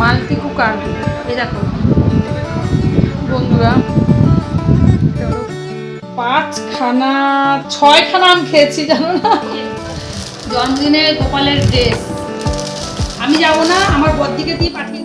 Multi cooker. এই দেখো। বন্ধুরা পাঁচ খানা পাঁচখানা, ছয়খানা আম খেয়েছি, জানো না? জন্মদিনে গোপালের ড্রেস আমি যাব না, আমার বদ্দিকে দিয়ে পাঠিয়ে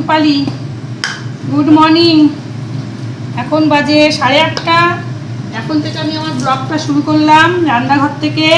রূপালি। গুড মর্নিং এখন বাজে সাড়ে আটটা। এখন থেকে আমি আমার ব্লগটা শুরু করলাম। রান্নাঘর থেকে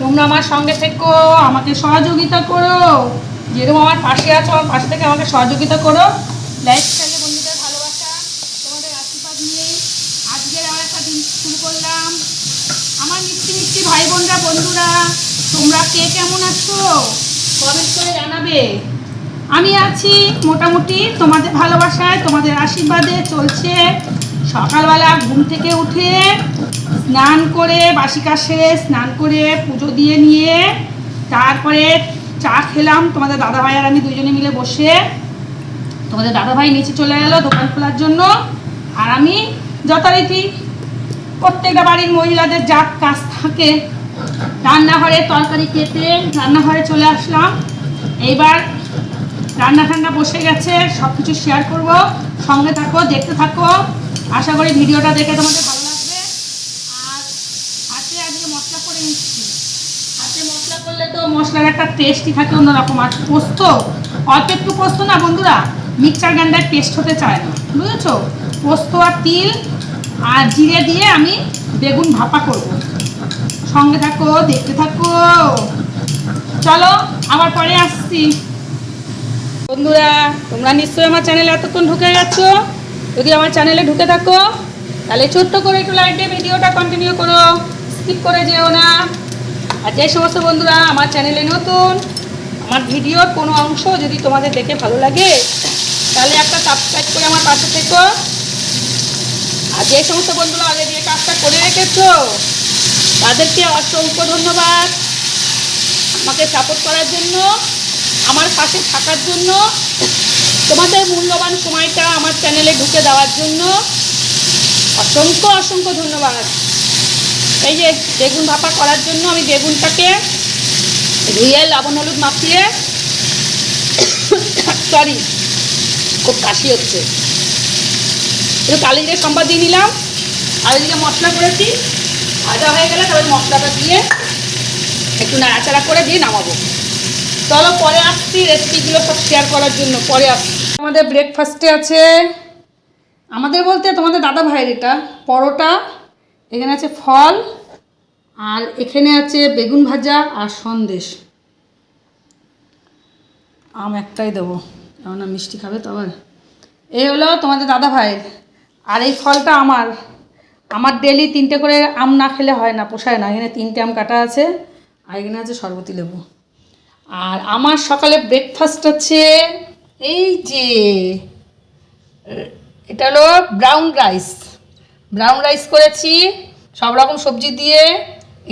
তোমরা আমার সঙ্গে থেকো, আমাকে সহযোগিতা করো। যেরকম আমার পাশে আছো, আমার পাশে থেকে আমাকে সহযোগিতা করো। লাইফস্টাইলে বন্ধুদের ভালোবাসা, তোমাদের আশীর্বাদ নিয়েই আজকের আমার একটা দিন শুরু করলাম। আমার মিষ্টি মিষ্টি ভাই বোনরা বন্ধুরা, তোমরা কে কেমন আছো? কমেন্ট করে জানাবে। আমি আছি মোটামুটি তোমাদের ভালোবাসায়, তোমাদের আশীর্বাদে চলছে। সকালবেলা ঘুম থেকে উঠে স্নান করে বাসি কাজ সেরে স্নান করে পুজো দিয়ে নিয়ে তারপরে চা খেলাম। তোমাদের দাদাভাই আর আমি দুজনে মিলে বসে তোমাদের দাদাভাই নিচে চলে গেল দোকান খোলার জন্য। আর আমি যথারীতি প্রত্যেকটা বাড়ির মহিলাদের যা কাজ থাকে রান্নাঘরে তরকারি কেটে রান্নাঘরে চলে আসলাম। এইবার রান্না ঠান্না বসে গেছে সব কিছু শেয়ার করব। সঙ্গে থাকো, দেখতে থাকো। আশা করি ভিডিওটা দেখে তোমাদের ভালো লাগবে। আর হাতে আজকে মশলা করে নিচ্ছি। হাতে মশলা করলে তো মশলার একটা টেস্টই থাকে অন্যরকম। আর পোস্ত, অল্প একটু পোস্ত না বন্ধুরা মিক্সচার গ্রাইন্ডার টেস্ট হতে চায় না, বুঝেছ? পোস্ত আর তিল আর জিরে দিয়ে আমি বেগুন ভাপা করব। সঙ্গে থাকো, দেখতে থাকো। চলো, আবার পরে আসছি। বন্ধুরা, তোমরা নিশ্চয়ই আমার চ্যানেলে এতক্ষণ ঢুকে গেছো। যদি আমার চ্যানেলে ঢুকে থাকো, তাহলে ছোট্ট করে একটু লাইক দিয়ে ভিডিওটা কন্টিনিউ করো। স্কিপ করে যেও না। আর যে সমস্ত বন্ধুরা আমার চ্যানেলে নতুন, আমার ভিডিওর কোনো অংশ যদি তোমাদের দেখে ভালো লাগে, তাহলে একটা সাবস্ক্রাইব করে আমার পাশে থেকো। আর যে সমস্ত বন্ধুরা অলরেডি এই কাজটা করে রেখেছো, তাদেরকে অসংখ্য ধন্যবাদ। আমাকে সাপোর্ট করার জন্য। আমার পাশে থাকার জন্য, তোমাদের মূল্যবান সময়টা আমার চ্যানেলে ঢুকে দেওয়ার জন্য অসংখ্য অসংখ্য ধন্যবাদ। এই যে বেগুন ভাপা করার জন্য আমি বেগুনটাকে ধুয়ে লবণ, হলুদ মাখিয়ে সরি খুব কাশি হচ্ছে। একটু কালি জিরে সম্বাদ দিয়ে নিলাম। আর এদিকে মশলা করেছি। ভাজা হয়ে গেলে তারপর মশলাটা দিয়ে একটু নাড়াচাড়া করে দিয়ে নামাবো। চলো, পরে আসছি রেসিপিগুলো সব শেয়ার করার জন্য, পরে আসছি। আমাদের ব্রেকফাস্টে আছে, আমাদের বলতে তোমাদের দাদা ভাইয়ের এটা, পরোটা, এখানে আছে ফল, আর এখানে আছে বেগুন ভাজা আর সন্দেশ। আম একটাই দেবো না মিষ্টি খাবে তো আবার। এই হলো তোমাদের দাদা ভাইয়ের, আর এই ফলটা আমার। আমার ডেলি তিনটে করে আম না খেলে হয় না, পোষায় না। এখানে তিনটে আম কাটা আছে, আর এখানে আছে সরবতি লেবু। আর আমার সকালে ব্রেকফাস্ট আছে এই যে, এটা হলো ব্রাউন রাইস ব্রাউন রাইস করেছি, সব রকম সবজি দিয়ে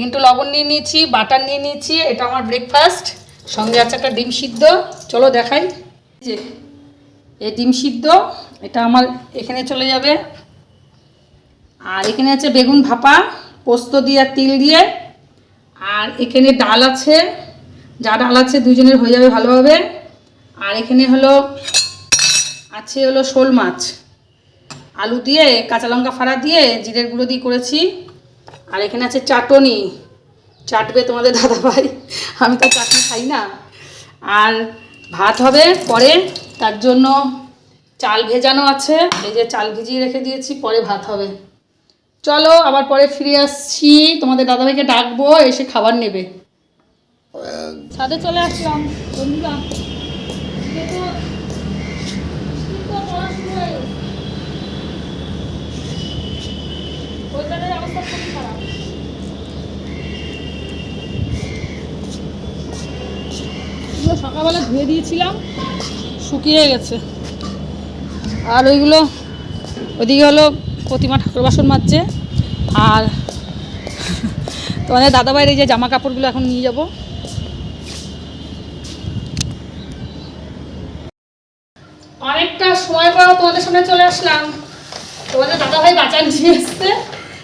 একটু লবণ নিয়ে নিয়েছি বাটার নিয়ে নিয়েছি, এটা আমার ব্রেকফাস্ট সঙ্গে আছে একটা ডিম সিদ্ধ, চলো দেখাই। যে, এই ডিম সিদ্ধ, এটা আমার এখানে চলে যাবে। আর এখানে আছে বেগুন ভাপা, পোস্ত দিয়ে তিল দিয়ে। আর এখানে ডাল আছে। যা ডাল আছে দুজনের হয়ে যাবে ভালোভাবে। আর এখানে হলো, আছে হলো শোল মাছ। আলু দিয়ে, কাঁচা লঙ্কা ফাড়া দিয়ে জিরের গুঁড়ো দিয়ে করেছি। আর এখানে আছে চাটনি। চাটবে তোমাদের দাদা ভাই। আমি তো চাটনি খাই না। আর ভাত হবে পরে, তার জন্য চাল ভেজানো আছে। এই যে চাল ভিজিয়ে রেখে দিয়েছি, পরে ভাত হবে। চলো, আবার পরে ফিরে আসছি। তোমাদের দাদাভাইকে ডাকবো, এসে খাবার নেবে। ছাদে চলে আসলাম, বন্ধুরা। সকালবেলা ধুয়ে দিয়েছিলাম, শুকিয়ে গেছে। আর ওইগুলো, ওইদিকে হলো প্রতিমা ঠাকুর বাসন মাজছে। আর তোমাদের দাদাভাইয়ের এই যে জামা কাপড়গুলো এখন নিয়ে যাব। সময় পর তোমাদের সামনে চলে আসলাম। তোমাদের দাদাভাই বাজার নিয়ে এসছে।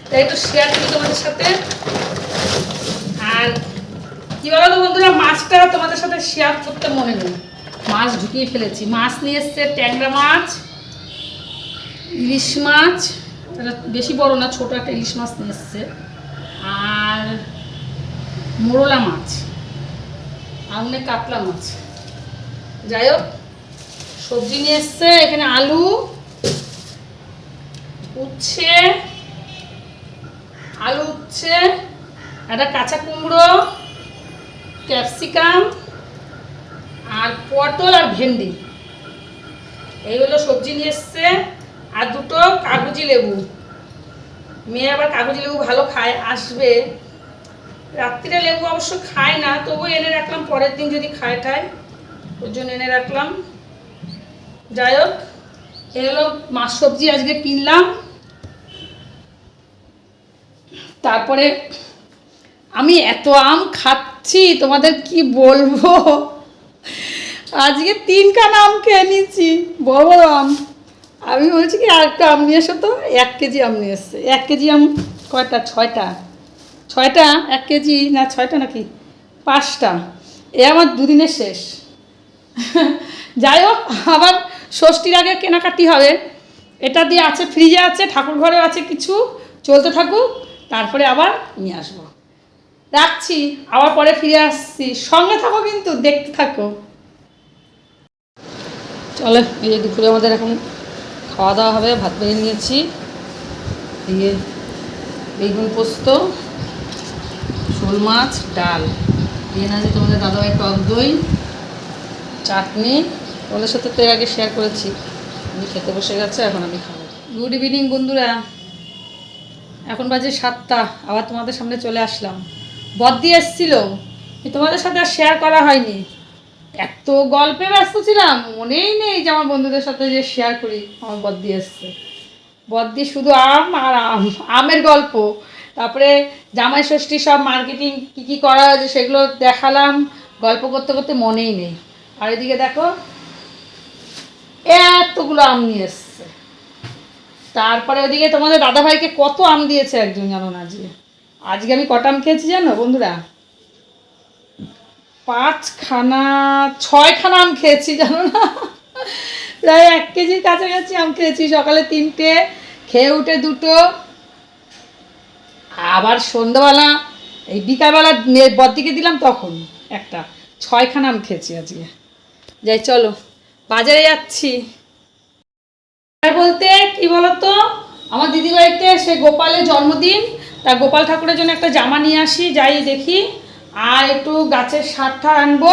তাই একটু শেয়ার করি তোমাদের সাথে। আর কি বলো তো বন্ধুরা, মাছটা তোমাদের সাথে শেয়ার করতে মনে নেই। মাছ ঢুকিয়ে ফেলেছি। মাছ নিয়ে এসছে ট্যাংরা মাছ, ইলিশ মাছ। বেশি বড় না, ছোট একটা ইলিশ মাছ নিয়ে এসছে। আর মোরলা মাছ অনেক কাতলা মাছ। যাই হোক সবজি নিয়ে এসছে, এখানে আলু, উচ্ছে আলু উচ্ছে, একটা কাঁচা কুমড়ো, ক্যাপসিকাম, আর পটল আর ভেন্ডি। এই হলো সবজি নিয়ে এসছে, আর দুটো কাগজি লেবু। মেয়ে আবার কাগজি লেবু ভালো খায়, আসবে। রাত্রিরে লেবু অবশ্য খায় না তবু এনে রাখলাম, পরের দিন যদি খায় টায় ওর জন্য এনে রাখলাম। যাই হোক এই হলো মাছ সবজি আজকে কিনলাম। তারপরে আমি এত আম খাচ্ছি, তোমাদের কি বলব? আজকে তিন কান আম খেয়ে নিচ্ছি বড় বড় আম। আমি বলছি কি আর একটু আম নিয়ে এসো তো, এক কেজি আম নিয়ে এসছে। এক কেজি আম কয়টা? ছয়টা। ছয়টা? এক কেজি না ছয়টা নাকি? পাঁচটা। এ আমার দুদিনের শেষ। যাই হোক, আবার ষষ্ঠীর আগে কেনাকাটি হবে। এটা দিয়ে আছে ফ্রিজে আছে, ঠাকুর ঘরে আছে কিছু। চলতে থাকুক, তারপরে আবার নিয়ে আসব। রাখছি, আবার পরে ফিরে আসছি। সঙ্গে থাকো কিন্তু, দেখতে থাকো। চলো, এই যে দুপুরে আমাদের এখন খাওয়া দাওয়া হবে, ভাত বেড়ে নিয়েছি। দিয়ে বেগুন পোস্ত, শোল মাছ, ডাল। দিয়ে না যে তোমাদের দাদাভাই টক দই, চাটনি ওদের সাথে তো এর আগে শেয়ার করেছি। আমি খেতে বসে গেছে, এখন আমি খাব। গুড ইভিনিং বন্ধুরা। এখন বাজে সাতটা, আবার তোমাদের সামনে চলে আসলাম। বদ্দি এসছিল তোমাদের সাথে আর শেয়ার করা হয়নি। এত গল্পে ব্যস্ত ছিলাম, মনেই নেই যে আমার বন্ধুদের সাথে যে শেয়ার করি, আমার বদ্দি এসছে। বদ্দি শুধু আম আর আম, আমের গল্প। তারপরে জামাই ষষ্ঠী সব মার্কেটিং কী কী করা হয়েছে সেগুলো দেখালাম। গল্প করতে করতে মনেই নেই। আর এদিকে দেখো এতগুলো আম নিয়ে এসছে। তারপরে ওদিকে তোমাদের দাদাভাইকে কত আম দিয়েছে একজন জানো না আজকে আজকে আমি কটা আম খেয়েছি জানো বন্ধুরা? পাঁচখানা, ছয়খানা আম খেয়েছি জানো না? প্রায় এক কেজির কাছাকাছি আম খেয়েছি, সকালে তিনটে, খেয়ে উঠে দুটো। আবার সন্ধ্যাবেলা, এই বিকালবেলা মেয়ে বদ্দিকে দিলাম তখন একটা। ছয়খানা আম খেয়েছি আজকে। যাই, চলো। বাজারে যাচ্ছি। বলতে, কি বলতো, আমার দিদিবাড়িতে সে গোপালের জন্মদিন, তা গোপাল ঠাকুরের জন্য একটা জামা নিয়ে আসি, যাই দেখি। আর একটু গাছের সারটা আনব,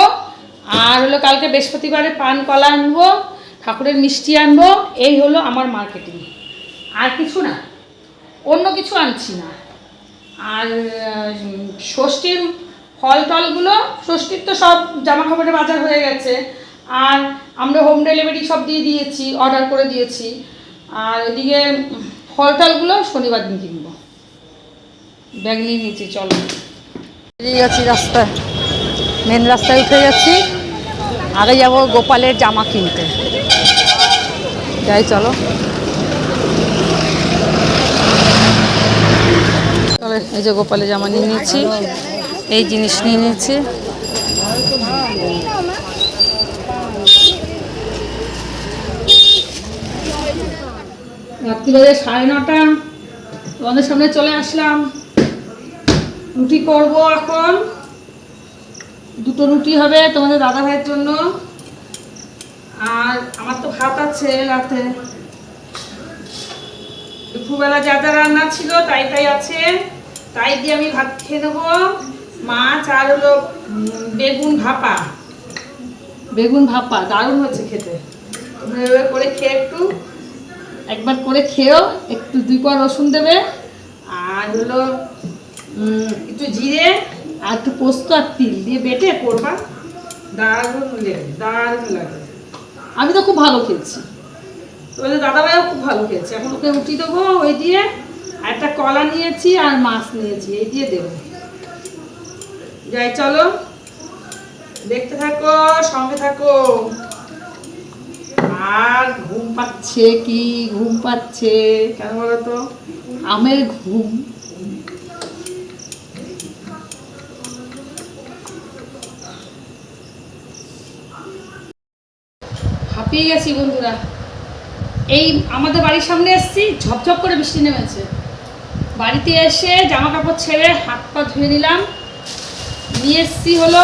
আর হলো কালকে বৃহস্পতিবারে পান কলা আনব, ঠাকুরের মিষ্টি আনব, এই হলো আমার মার্কেটিং। আর কিছু না, অন্য কিছু আনছি না। আর ষষ্ঠীর ফল টলগুলো, ষষ্ঠীর তো সব জামা কাপড়ের বাজার হয়ে গেছে। আর আমরা হোম ডেলিভারি সব দিয়ে দিয়েছি অর্ডার করে দিয়েছি। আর ওইদিকে ফল টলগুলো শনিবার দিন কিনবো। ব্যাগ নিয়ে নিয়েছি চলো। বেরিয়ে যাচ্ছি রাস্তায়। মেন রাস্তায় উঠে যাচ্ছি আগে যাব গোপালের জামা কিনতে। যাই, চলো। চলো, এই যে গোপালের জামা নিয়ে নিয়েছি এই জিনিস নিয়ে নিয়েছি রাত্রি বাজে সাড়ে নটা তোমাদের সামনে চলে আসলাম। রুটি করব এখন। দুটো রুটি হবে তোমাদের দাদা ভাইয়ের জন্য। আর আমার তো ভাত আছে রাতে। দুপুরবেলা যা যা রান্না ছিল তাই তাই আছে। তাই দিয়ে আমি ভাত খেয়ে নেব। মাছ আর হলো বেগুন ভাপা। বেগুন ভাপা দারুণ হচ্ছে খেতে। করে খেয়ে একটু একবার করে খেয়েও একটু দুই পর রসুন দেবে, আর হলো একটু জিরে আর একটু পোস্ত আর তিল দিয়ে বেটে করবা। দারুণ লাগে দারুণ লাগে। আমি তো খুব ভালো খেয়েছি। তোমাদের দাদাভাইও খুব ভালো খেয়েছে। এখন ওকে রুটি দেবো, ওই দিয়ে। আর একটা কলা নিয়েছি আর মাছ নিয়েছি, এই দিয়ে দেবো। যাই, চলো। দেখতে থাকো, সঙ্গে থাকো। আর ঘুম পাচ্ছে কি ঘুম পাচ্ছে? কেন বলো তো? আমের ঘুম। হাঁপিয়ে গেছি বন্ধুরা। এই আমাদের বাড়ির সামনে এসেছি, ঝপঝপ করে বৃষ্টি নেমেছে। বাড়িতে এসে জামা কাপড় ছেড়ে হাত পা ধুয়ে নিলাম। নিয়ে এসছি হলো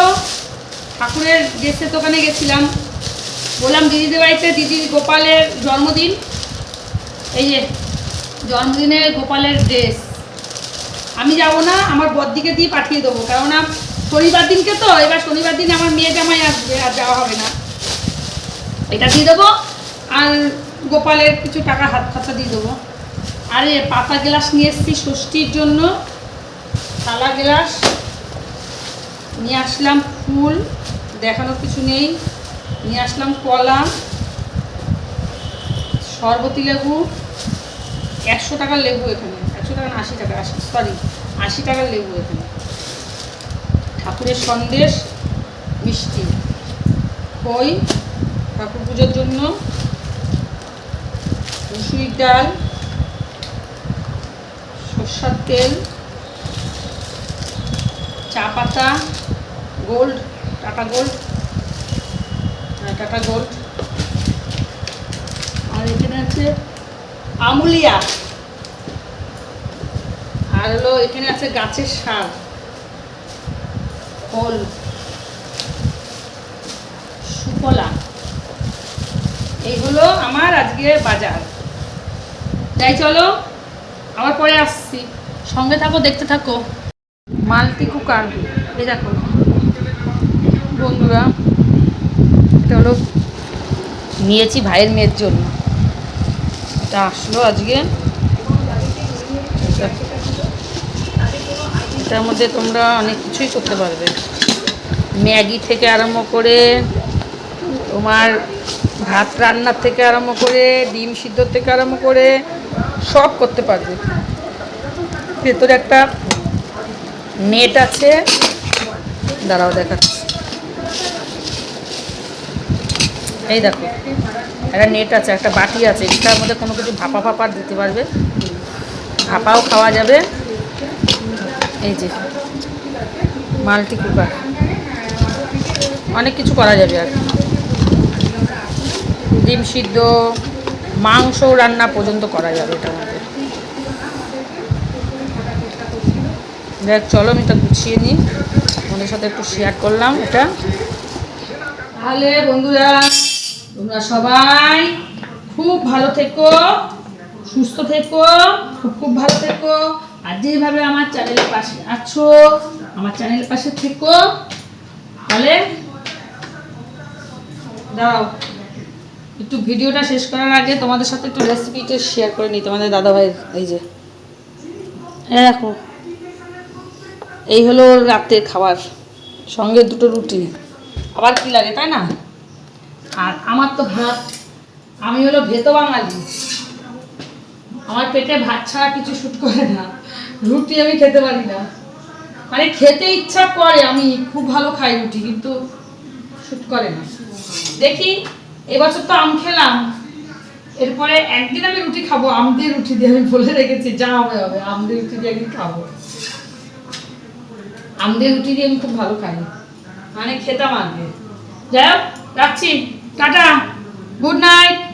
ঠাকুরের ড্রেসের দোকানে গেছিলাম। বললাম দিদিদের বাড়িতে, দিদি গোপালের জন্মদিন। এই যে, জন্মদিনে গোপালের ড্রেস আমি যাব না, আমার বদ্দিকে দিয়ে পাঠিয়ে দেবো। কেননা শনিবার দিনকে তো, এবার শনিবার দিন আমার মেয়ে জামাই আসবে, আর যাওয়া হবে না। এটা দিয়ে দেবো, আর গোপালের কিছু টাকা হাত খরচা দিয়ে দেবো। আর পাতা গ্লাস নিয়ে এসেছি ষষ্ঠীর জন্য। থালা গ্লাস। নিয়ে আসলাম ফুল, দেখানোর কিছু নেই। নিয়ে আসলাম কলা, শরবতি লেবু, একশো টাকার লেবু এখানে, একশো টাকা না, আশি টাকা, আশি সরি আশি টাকার লেবু এখানে। ঠাকুরের সন্দেশ, মিষ্টি, খই, ঠাকুর পুজোর জন্য, মুসুরির ডাল, সর্ষার তেল, চা পাতা, gold, Tata gold Tata gold. আর এখানে আছে আমুলিয়া। আর হলো এখানে আছে গাছের সার। ফল। সুফলা। এই হলো আমার আজকে বাজার। তাই চলো, আবার পরে আসছি। সঙ্গে থাকো, দেখতে থাকো। Multi cooker. এই দেখো, বন্ধুরা। হলো নিয়েছি ভাইয়ের মেয়ের জন্য। এটা আসলো আজকে। এটার মধ্যে তোমরা অনেক কিছুই করতে পারবে। ম্যাগি থেকে আরম্ভ করে তোমার ভাত রান্নার থেকে আরম্ভ করে, ডিম সিদ্ধ থেকে আরম্ভ করে, সব করতে পারবে। ভেতরে একটা নেট আছে। দাঁড়াও দেখাচ্ছি। এই দেখো, একটা নেট আছে, একটা বাটি আছে, এটার মধ্যে কোনো কিছু ভাপা ফাপা দিতে পারবে। ভাপাও খাওয়া যাবে। এই যে মাল্টি কুকার অনেক কিছু করা যাবে আর। ডিম সিদ্ধ, মাংস রান্না পর্যন্ত করা যাবে এটার মধ্যে। দেখ, চলো আমি এটা গুছিয়ে নিই। তোমাদের সাথে একটু শেয়ার করলাম এটা। তাহলে বন্ধুরা তোমরা সবাই খুব ভালো থেকো, সুস্থ থেকো, খুব খুব ভালো থেকো। আর যেভাবে আমার চ্যানেলের পাশে আছো, আমার চ্যানেলের পাশে থেকো। তাহলে দাও। একটু ভিডিওটা শেষ করার আগে তোমাদের সাথে একটু রেসিপিটা শেয়ার করে নিই, তোমাদের দাদাভাই এই যে। দেখো। এই হলো রাতের খাবার, সঙ্গে দুটো রুটি। আবার কি লাগে, তাই না? আর আমার তো ভাত, আমি হলো ভেতো বাঙালি। আমার পেটে ভাত ছাড়া কিছু শুট করে না, রুটি আমি খেতে পারি না। মানে খেতে ইচ্ছা করে, আমি খুব ভালো খাই রুটি, কিন্তু শুট করে না। দেখি, এবছর তো আম খেলাম। এরপরে একদিন আমি রুটি খাব, আম দিয়ে রুটি দিয়ে আমি বলে রেখেছি, যা হবে হবে, আম দিয়ে রুটি দিয়ে একদিন খাব। আম দিয়ে রুটি দিয়ে আমি খুব ভালো খাই। মানে খেতাম আগে। যাই হোক, রাখছি। Tata good night.